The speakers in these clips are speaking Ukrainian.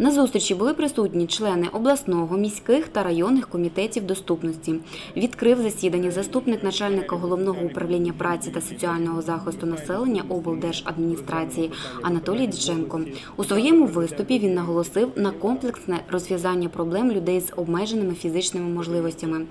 На зустрічі були присутні члени обласного, міських та районних комітетів доступності. Відкрив засідання заступник начальника головного управління праці та соціального захисту населення облдержадміністрації Анатолій Діченко. У своєму виступі він наголосив на комплексне розв'язання проблем людей з обмеженими фізичними можливостями.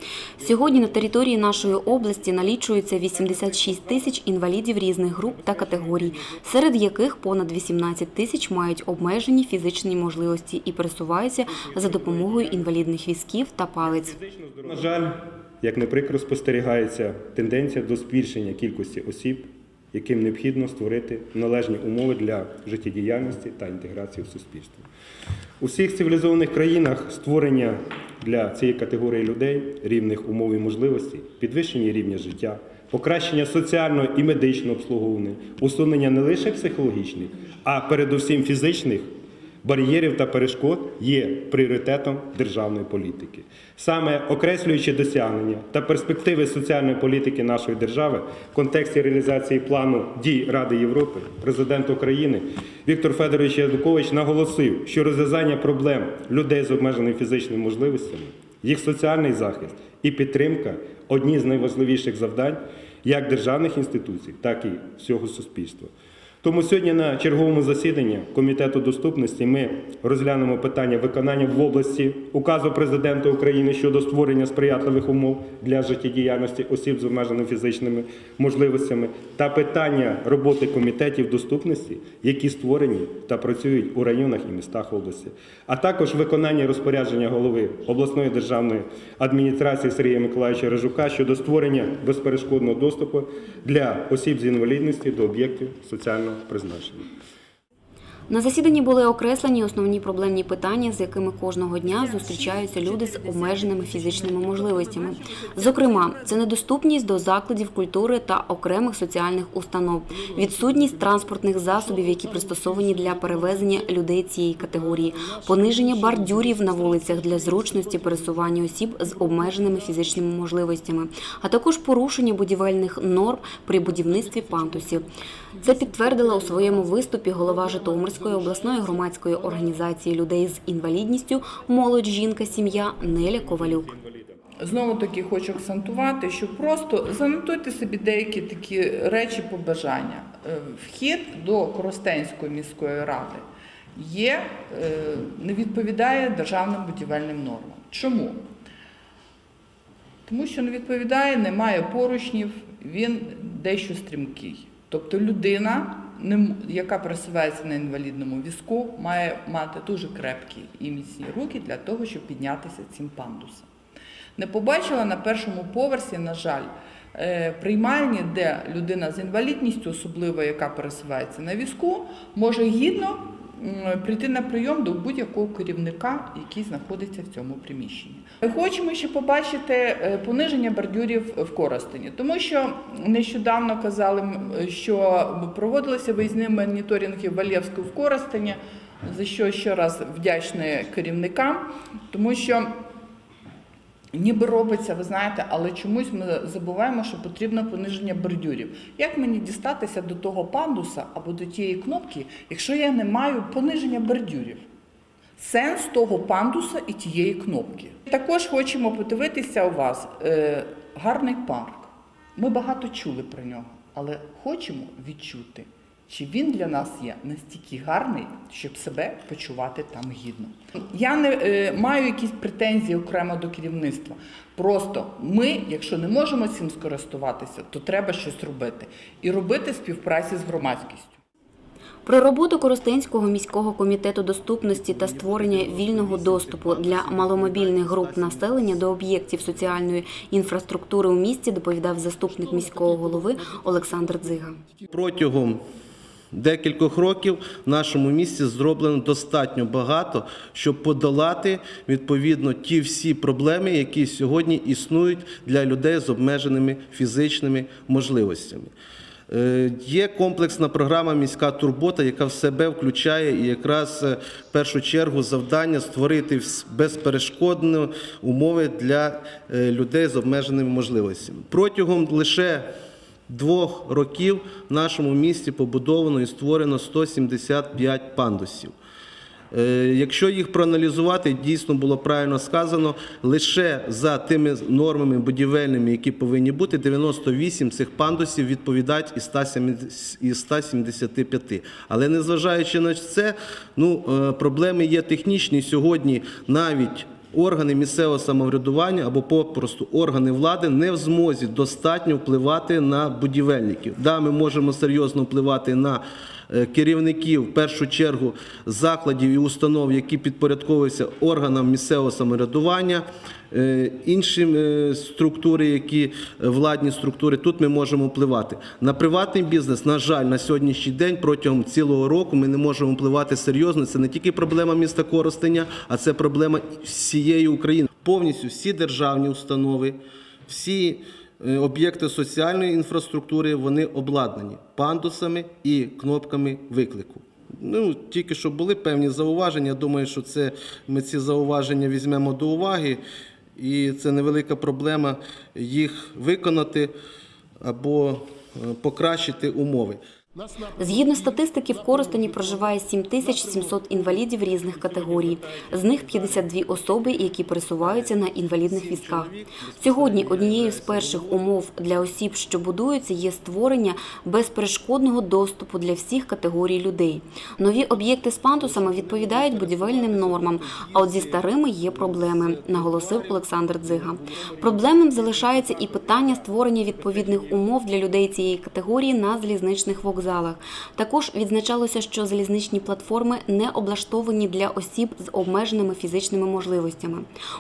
Сьогодні на території нашої області налічується 86 тисяч інвалідів різних груп та категорій, серед яких понад 18 тисяч мають обмежені фізичні можливості і пересуваються за допомогою інвалідних візків та палиць. На жаль, як не прикро спостерігається тенденція до збільшення кількості осіб, яким необхідно створити належні умови для життєдіяльності та інтеграції в суспільство. У всіх цивілізованих країнах створення для цієї категорії людей рівних умов і можливостей, підвищення рівня життя, покращення соціального і медичного обслуговування, усунення не лише психологічних, а передусім фізичних бар'єрів та перешкод є пріоритетом державної політики. Саме окреслюючи досягнення та перспективи соціальної політики нашої держави в контексті реалізації плану дій Ради Європи, президент України Віктор Федорович Янукович наголосив, що розв'язання проблем людей з обмеженими фізичними можливостями, їх соціальний захист і підтримка одні з найважливіших завдань як державних інституцій, так і всього суспільства. Тому сьогодні на черговому засіданні комітету доступності ми розглянемо питання виконання в області указу президента України щодо створення сприятливих умов для життєдіяльності осіб з обмеженими фізичними можливостями та питання роботи комітетів доступності, які створені та працюють у районах і містах області, а також виконання розпорядження голови обласної державної адміністрації Сергія Миколаївича Режука щодо створення безперешкодного доступу для осіб з інвалідністю до об'єктів соціального призначення. На засіданні були окреслені основні проблемні питання, з якими кожного дня зустрічаються люди з обмеженими фізичними можливостями. Зокрема, це недоступність до закладів культури та окремих соціальних установ, відсутність транспортних засобів, які пристосовані для перевезення людей цієї категорії, пониження бордюрів на вулицях для зручності пересування осіб з обмеженими фізичними можливостями, а також порушення будівельних норм при будівництві пантусів. Це підтвердила у своєму виступі голова Житомирської обласної громадської організації людей з інвалідністю Молодь жінка, сім'я Неля Ковалюк. Знову таки хочу акцентувати, що просто занотуйте собі деякі такі речі побажання. Е, Вхід до Коростенської міської ради є, е, не відповідає державним будівельним нормам. Чому? Тому що не відповідає, немає поручнів, він дещо стрімкий. Тобто людина, яка пересувається на інвалідному візку, має мати дуже крепкі і міцні руки для того, щоб піднятися цим пандусом. Не побачила на першому поверсі, на жаль, е, приймальні, де людина з інвалідністю, особливо яка пересувається на візку, може гідно прийти на прийом до будь-якого керівника, який знаходиться в цьому приміщенні. Ми хочемо ще побачити е, пониження бордюрів в Коростені, тому що нещодавно казали, що проводилися виїзні моніторинги в в Коростені, за що ще раз вдячні керівникам, тому що Ніби робиться, ви знаєте, але чомусь ми забуваємо, що потрібно пониження бордюрів. Як мені дістатися до того пандуса або до тієї кнопки, якщо я не маю пониження бордюрів? Сенс того пандуса і тієї кнопки. Також хочемо подивитися у вас е, гарний парк. Ми багато чули про нього, але хочемо відчути, чи він для нас є настільки гарний, щоб себе почувати там гідно. Я не е, маю якісь претензії окремо до керівництва. Просто ми, якщо не можемо цим скористуватися, то треба щось робити і робити співпраці з громадськістю. Про роботу Коростенського міського комітету доступності та створення вільного доступу для маломобільних груп населення до об'єктів соціальної інфраструктури у місті доповідав заступник міського голови Олександр Дзига. Протягом декількох років в нашому місті зроблено достатньо багато, щоб подолати відповідно ті всі проблеми, які сьогодні існують для людей з обмеженими фізичними можливостями. Е, Є комплексна програма Міська турбота, яка в себе включає і якраз е, в першу чергу завдання створити безперешкодні умови для е, людей з обмеженими можливостями. Протягом лише двох років в нашому місті побудовано і створено 175 пандусів. Е, Якщо їх проаналізувати, дійсно було правильно сказано, лише за тими нормами будівельними, які повинні бути, 98 цих пандусів відповідають із 170 із 175. Але незважаючи на це, ну, е, проблеми є технічні. Сьогодні навіть органи місцевого самоврядування або попросту органи влади не в змозі достатньо впливати на будівельників. Да, ми можемо серйозно впливати на керівників, в першу чергу, закладів і установ, які підпорядковуються органам місцевого самоврядування, е, інші е, структури, які е, владні структури, тут ми можемо впливати. На приватний бізнес, на жаль, на сьогоднішній день протягом цілого року ми не можемо впливати серйозно. Це не тільки проблема міста Коростеня, а це проблема всієї України. Повністю всі державні установи, всі е, об'єкти соціальної інфраструктури вони обладнані пандусами і кнопками виклику. Ну, тільки що були певні зауваження. Думаю, що це ми ці зауваження візьмемо до уваги, і це невелика проблема їх виконати або е, покращити умови. Згідно статистики, в Коростені проживає 7700 інвалідів різних категорій. З них 52 особи, які пересуваються на інвалідних візках. Сьогодні однією з перших умов для осіб, що будуються, є створення безперешкодного доступу для всіх категорій людей. Нові об'єкти з пандусами відповідають будівельним нормам, а от зі старими є проблеми, наголосив Олександр Дзига. Проблемним залишається і питання створення відповідних умов для людей цієї категорії на залізничних вокзалах. Також відзначалося, що залізничні платформи не облаштовані для осіб з обмеженими фізичними можливостями.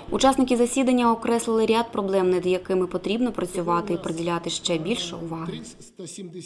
Учасники засідання окреслили ряд проблем, над якими потрібно працювати і приділяти ще більше уваги. 170